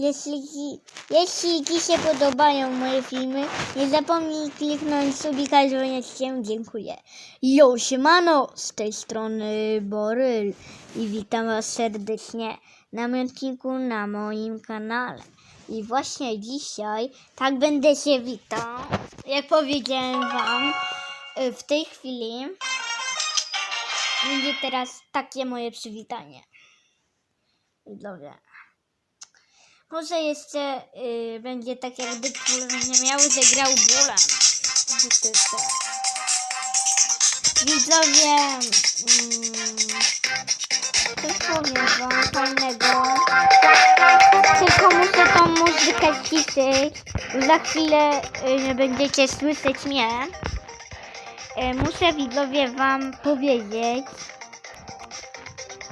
Jeśli jeśli ci się podobają moje filmy, nie zapomnij kliknąć subika i dzwonić się. Dziękuję. Yo, siemano! Z tej strony Boryl i witam was serdecznie na odcinku na moim kanale. I właśnie dzisiaj tak będę się witał. Jak powiedziałem wam, y, w tej chwili będzie teraz takie moje przywitanie. Widzowie. Może jeszcze y, będzie tak jakby nie miał, że grał bólem. Widzowie, mm, coś powiem wam fajnego. Tylko muszę tą muzykę ciszyć. Za chwilę y, nie będziecie słyszeć mnie. Y, muszę widzowie wam powiedzieć.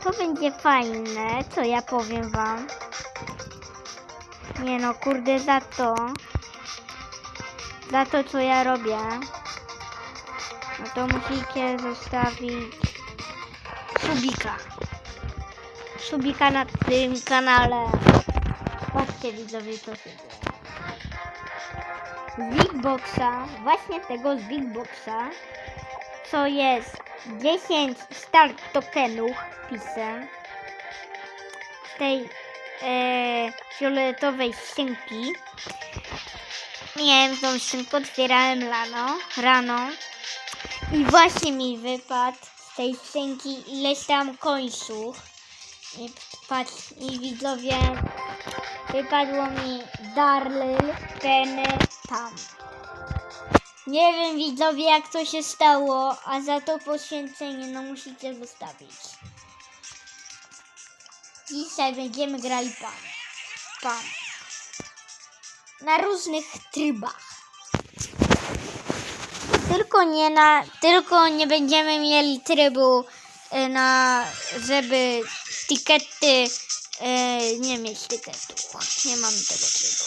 To będzie fajne, co ja powiem wam. Nie no, kurde, za to. Za to, co ja robię. No to musicie zostawić subika. Subika na tym kanale. Patrzcie widzowie, co się dzieje. Z Big Boxa, właśnie tego z Big Boxa, co jest 10 start tokenów, pisem tej e, fioletowej skrzynki. Miałem tą skrzynkę, otwierałem rano, rano i właśnie mi wypadł z tej skrzynki ileś tam końców. I patrz, i widzowie, wypadło mi Darlyl, Penny, tam. Nie wiem widzowie jak to się stało, a za to poświęcenie no musicie zostawić. Dzisiaj będziemy grali pan. Pan. Na różnych trybach. Tylko nie na, tylko nie będziemy mieli trybu e, na, żeby tikety, e, nie mieć tyketów. Nie mamy tego trybu.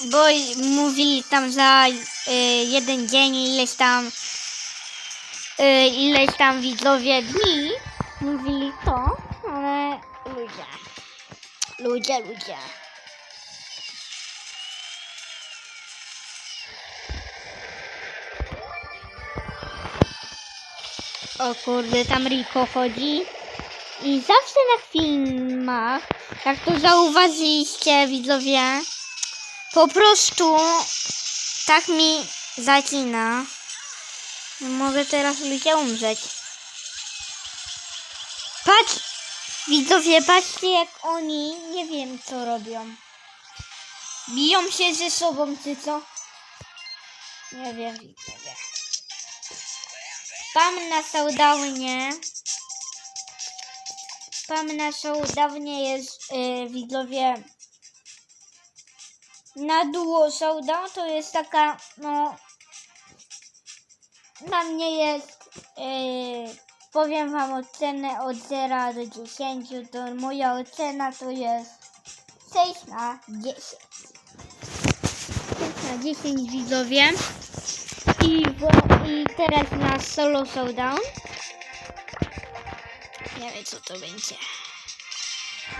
Bo mówili tam za e, jeden dzień ileś tam, ileś tam widzowie dni, mówili to, ale ludzie, ludzie, ludzie. O kurde, tam Rico chodzi. I zawsze na filmach, jak to zauważyliście widzowie, po prostu tak mi zacina. Mogę teraz ludzie umrzeć. Patrz! Widzowie, patrzcie jak oni nie wiem co robią. Biją się ze sobą, czy co? Nie wiem, widzowie. Pam na showdownie. Pam na showdownie jest, yy, widzowie, na duo showdown to jest taka, no, dla mnie jest, yy, powiem wam ocenę od 0 do 10, to moja ocena to jest 6 na 10. 6 na 10 widzowie. I, wo, I teraz na solo showdown. Nie wiem co to będzie.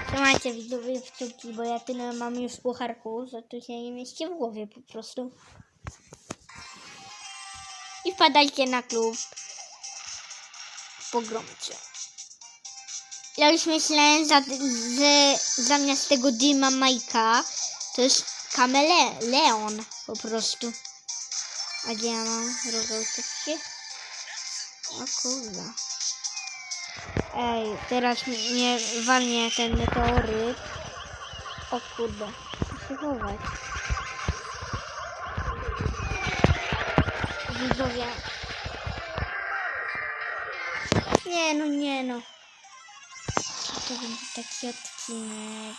Trzymajcie widzowie kciuki, bo ja tyle mam już w pucharku, że to się nie mieści w głowie po prostu. I wpadajcie na klub. Pogromcie. Ja już myślałem, że, że zamiast tego Dima Majka to jest Kamele Leon po prostu. A gdzie ja mam rogołówki? O kurde. Ej, teraz mnie walnie ten meteoryt. O kurde, się chować. Widzowie. Nie no, nie no. To będzie taki odcinek?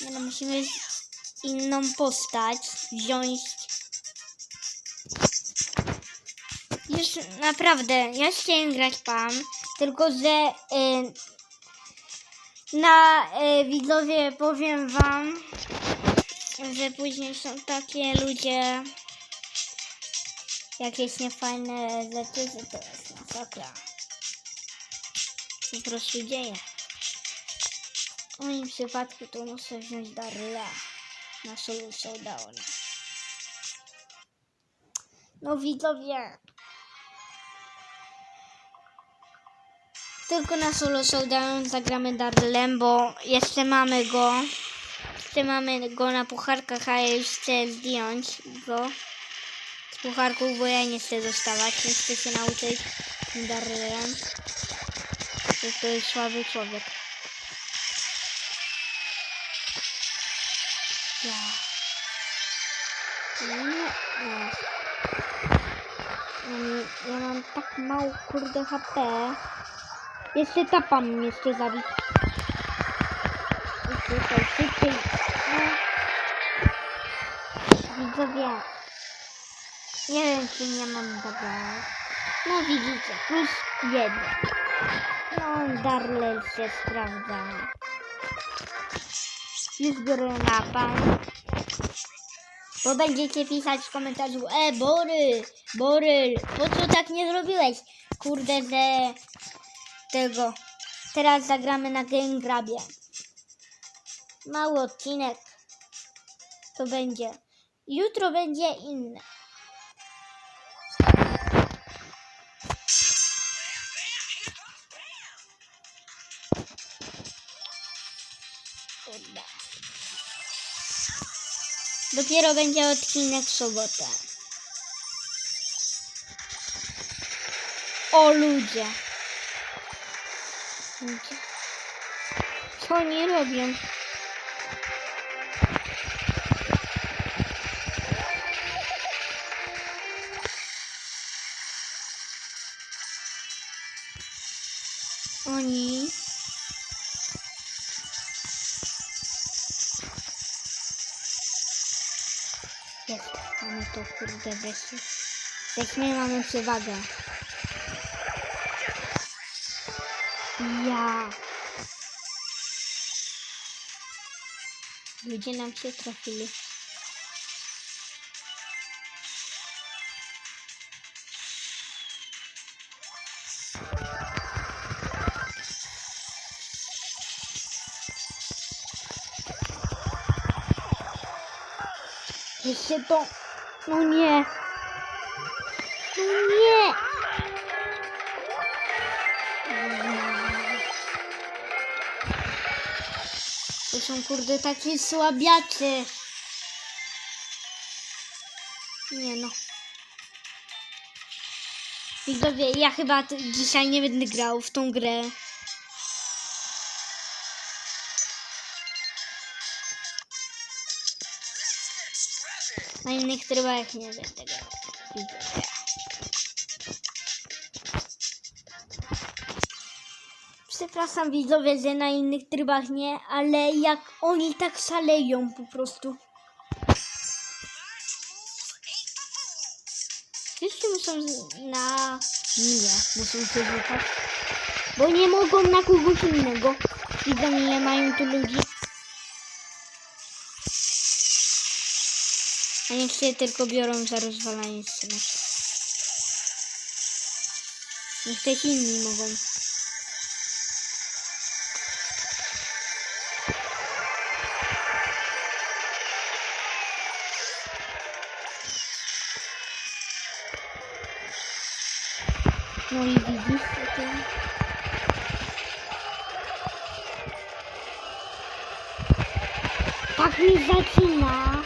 Nie no, musimy inną postać wziąć Już naprawdę, ja chciałem grać pan, tylko że y, na y, widzowie powiem wam, że później są takie ludzie, jakieś niefajne rzeczy, że to jest masakra. Po prostu dzieje. W moim przypadku to muszę wziąć Darla na solo showdown. No widzowie. Tylko na solo showdown zagramy Darlem, bo jeszcze mamy go. Jeszcze mamy go na pucharkach, a ja już chcę zdjąć go z pucharków, bo ja nie chcę dostawać. Nie chcę się nauczyć To jest słaby człowiek. Ja. Nie, nie. Ja tak mało kurde HP. Jeszcze tapam mnie zabić. I Tutaj szybciej. Widzowie. Nie wiem czy nie mam dobra. No widzicie, plus jeden. No Darlel się sprawdza. Już biorę napad. Bo będziecie pisać w komentarzu E, Bory, Boryl, po co tak nie zrobiłeś? Kurde, że tego. Teraz zagramy na Game Grabie. Mały odcinek. To będzie. Jutro będzie inny. Dopiero będzie odcinek w sobotę. O ludzie. Ludzie. Co oni robią? Oni kurde wreszcie. My mamy przewagę. Ja. Ludzie nam się trafili. Jeszcze to. No nie. No nie. To są kurde takie słabiacy. Nie no. Widzowie, ja chyba dzisiaj nie będę grał w tą grę. Na innych trybach nie będę grał. Widzowie. Przepraszam widzowie, że na innych trybach nie, ale jak oni tak szaleją po prostu. Wszyscy muszą na mnie, muszą się rzucać. Bo nie mogą na kogoś innego. Widzą ile mają tu ludzi. A niech się tylko biorą za rozwalanie scenek. Niech też inni mogą. No i widzisz, co to... Tak mi zacina.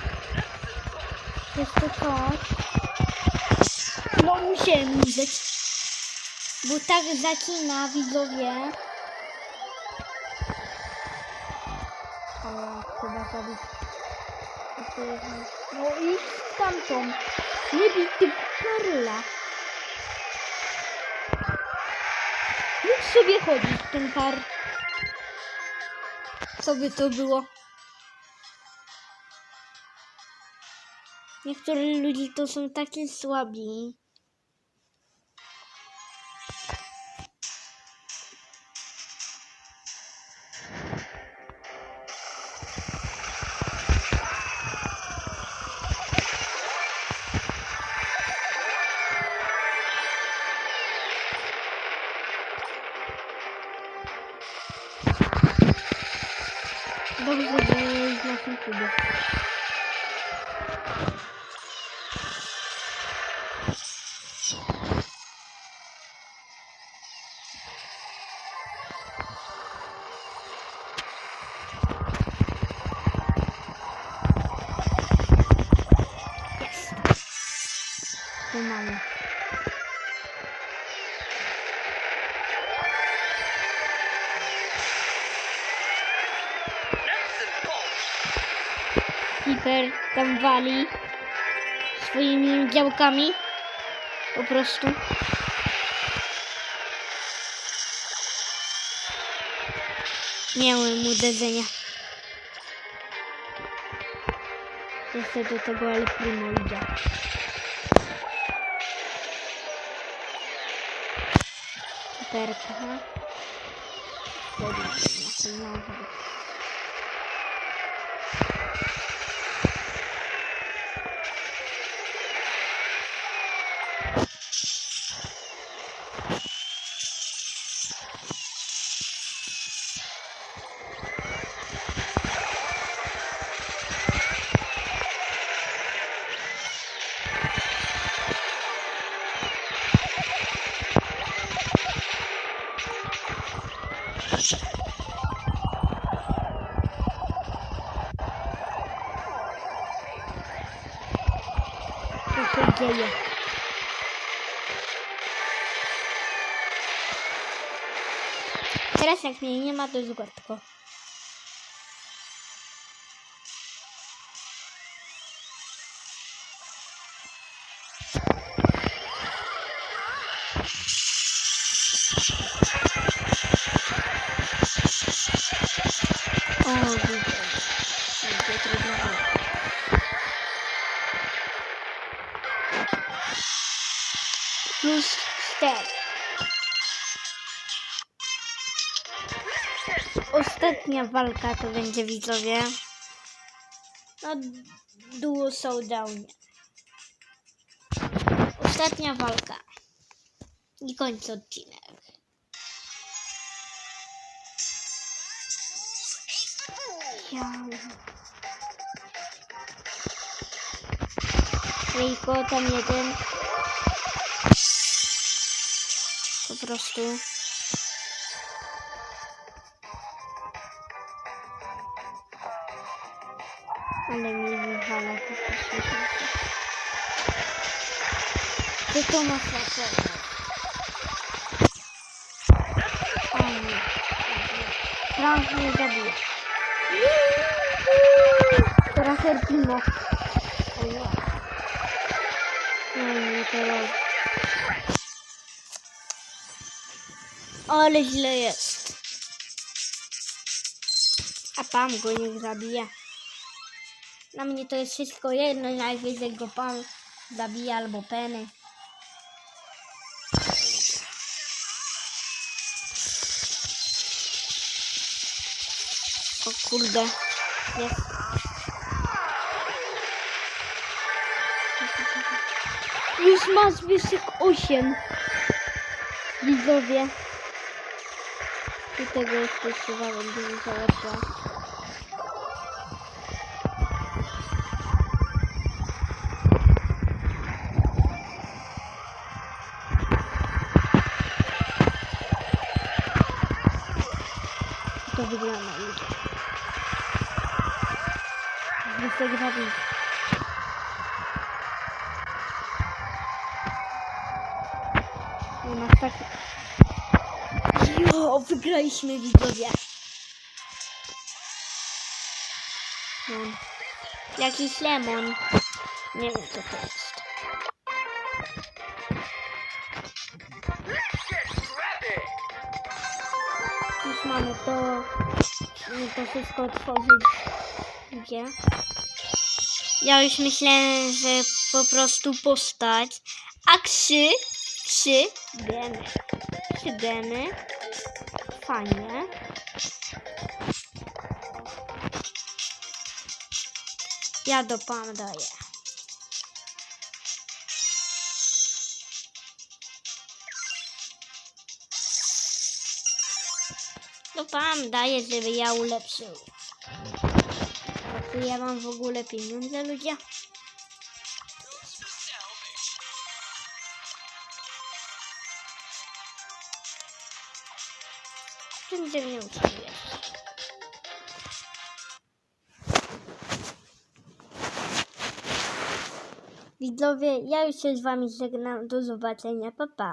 Jest to coś. No musiałem widzieć. Bo tak zacina, widzowie. Ale chyba zabić. No i stamtąd. Nie bij ty Karola. Mógł sobie chodzić ten kar. Co by to było? Niektórzy ludzie to są takie słabi. Tam wali swoimi działkami. Po prostu. Miałem uderzenia. Jeszcze do tego El Primo idzie. Hiperka. Dobra, dzieje? Teraz jak mnie nie ma, to jest gortko. Ostatnia walka to będzie widzowie. No, duo showdown. Ostatnia walka. I kończy odcinek. Ja. Tylko tam jeden. Po prostu. Ale mi wywala po prostu. To to ma szacunek. O nie. Frank mnie zabije. Teraz Erpimo. O nie. No nie, to robi. Ale źle jest. A pan go nie zabija. Na mnie to jest wszystko jedno, najwyżej go pan zabija albo penny. O kurde. Jest. Już ma zwyżek 8. Widzowie. I tego jeszcze trzeba będzie załatwiać. To nas tak... Jo, wygraliśmy widzowie. Lemon. Jakiś lemon. Nie wiem co to jest. Już mamy to. To wszystko otworzyć. Gdzie? Ja już myślałem, że po prostu postać. A trzy, trzy geny. Trzy geny. Fajnie. Ja do pana daję. To pan daje, żeby ja ulepszył. A czy ja mam w ogóle pieniądze, ludzie? Wszędzie mnie utrzymuje. Widzowie, ja już się z wami żegnam. Do zobaczenia. Pa, pa.